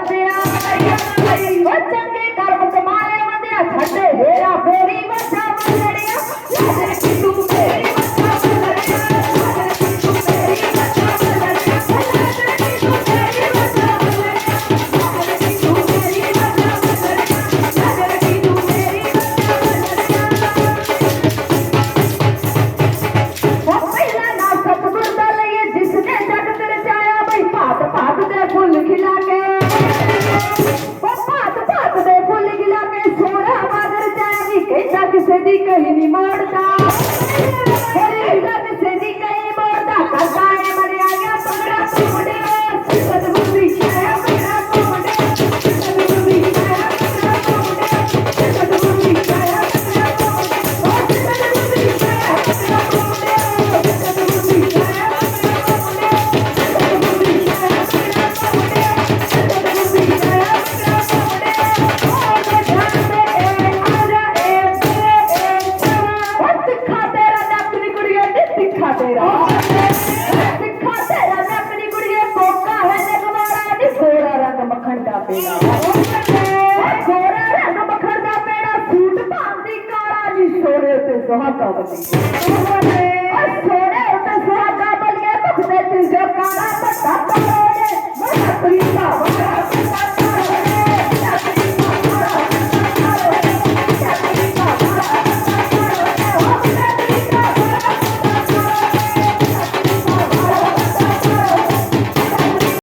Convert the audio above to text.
Bye, Peter. ਭੁੱਲ ਗਿਆ ਮੈਂ ਸੋਹਣਾ ਮਾਦਰ ਜਾਨੀ ਕਹਿੰਦਾ ਕਿਸੇ ਦੀ ਕਹੀ ਨਹੀਂ ਮੋੜਦਾ। ਬਖੜਦਾ ਪੇੜਾ ਗੋਰਾ, ਰੰਗ ਬਖੜਦਾ ਪੇੜਾ ਸੂਟ ਭਾਂਦੀ ਕਾਲਾ ਜੀ ਸੋਹਰੇ ਤੇ ਸੁਹਾਗਾ ਬਲੀ ਸੋਹਰੇ ਤੇ ਸੁਹਾਗਾ ਬਲੀ ਬਖਦੇ ਤੇ ਜੋ ਕਾਲਾ ਪੱਤਾ